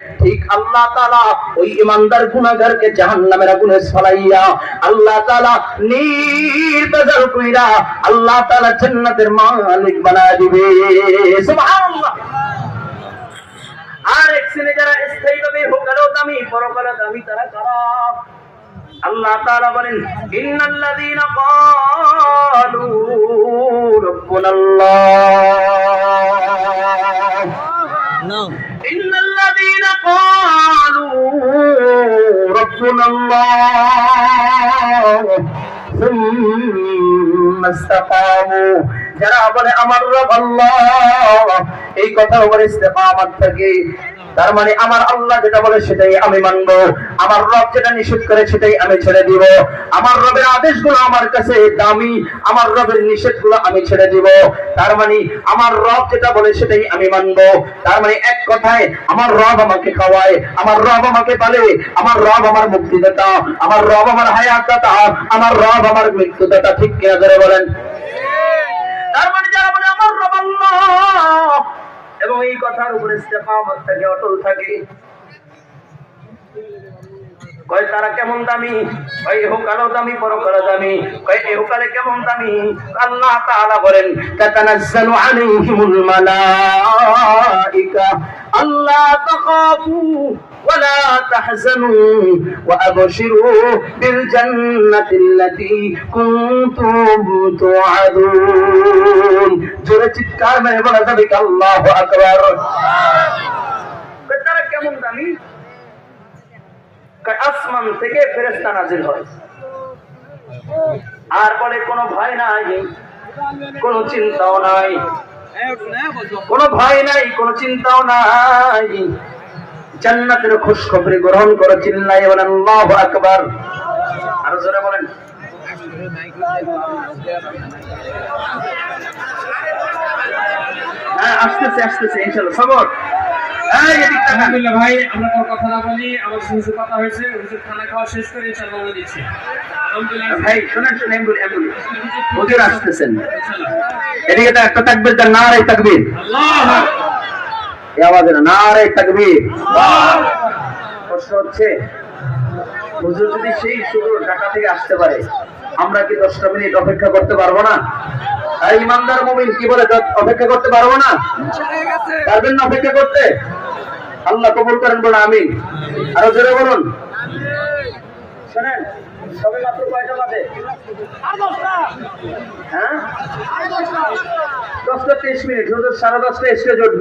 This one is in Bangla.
ঠিক আল্লাহ তালা ওই ইমানদার গুনাগারকে জাহান নামের আগুনে ছড়াইয়া আল্লাহ তালা নির্বেজাল কইরা আল্লাহ তালা জান্নাতের মালিক বানায় দিবে। সুবহানাল্লাহ। আর এক শ্রেণি যারা স্থায়ীভাবে হোকালেও দামি পরকালে দামি, তারা খারাপ আল্লাহ তাআলা বলেন, ইন্নাল্লাযীনা ক্বালু রাব্বুনাল্লাহ। না قالوا ربنا الله ثم استقاموا যারা বলে আমার রব আল্লাহ এই কথার উপর ইস্তেকামত থাকে তার মানে আমার আল্লাহ যেটা বলে সেটাই আমি মানবো। আমার রব যেটা নিষেধ করে সেটাই আমি ছেড়ে দিব। আমার রবের আদেশগুলো আমার কাছে দামি, আমার রবের নিষেধগুলো আমি ছেড়ে দিব। তার মানে আমার রব যেটা বলে সেটাই আমি মানবো। তার মানে এক কথায়, আমার রব আমাকে খাওয়ায়, আমার রব আমাকে পালে, আমার রব আমার মুক্তিদাতা, আমার রব আমার হায়াত দাতা আমার রব আমার মৃত্যুদাতা। ঠিক কিনা ধরে বলেন? তার মানে যারা বলে, আমার রব আল্লাহ কথার উপরে ইস্তেকামত থাকে অটল থাকে কয় তারা কেমন দামি কয় ইহকালও দামি পরকালও দামি কয় ইহকালে কেমন দামি আল্লাহ তাআলা বলেন তাতানাজ্জালু আলাইহিমুল মালাইকা আল্লাহ তাখাফু ولا تحزنوا وأبشروا بالجنة التي كنتم توعدون জোরে চিৎকার মেরে বলা যাবে আল্লাহু আকবার। তারা কেমন দামি আসমান থেকে ফেরেশতা নাজিল হয়। আর বলে, কোনো ভয় নাই, কোনো চিন্তাও নাই। কোনো ভয় নাই, কোনো চিন্তাও নাই। জান্নাতের খুশ গ্রহণ করো চিল্লাই বলেন, আল্লাহু আকবার। আরও জোরে বলেন। হ্যাঁ আসতেছে আসতেছে ইনশাআল্লাহ। সবর এই এদিক তাকান। আলহামদুলিল্লাহ ভাই আমরা কোনো কথা না বলি আমার হুজুর কথা হয়েছে হুজুর খানা খাওয়া শেষ করে ইনশাআল্লাহ রওনা দিচ্ছি ভাই শোনেন শোনেন এমবুলি এমবুলি হুজুর আসতেছেন। এদিকে তো একটা তাকবীর দেন নারে তাকবীর। আল্লাহ এই আওয়াজে না নারে তাকবীর। প্রশ্ন হচ্ছে হুজুর যদি সেই ঢাকা থেকে আসতে পারে আমরা কি দশটা মিনিট অপেক্ষা করতে পারব না? আর ইমানদার মুমিন কি বলে অপেক্ষা করতে পারব না? পারবেন না অপেক্ষা করতে? আল্লাহ কবুল করেন বলে আমি আরও জোরে বলুন। শোনেন সবে মাত্র কয়টা বাজে? হ্যাঁ? দশটা। তেইশ মিনিট সাড়ে দশটা এসে উঠবে।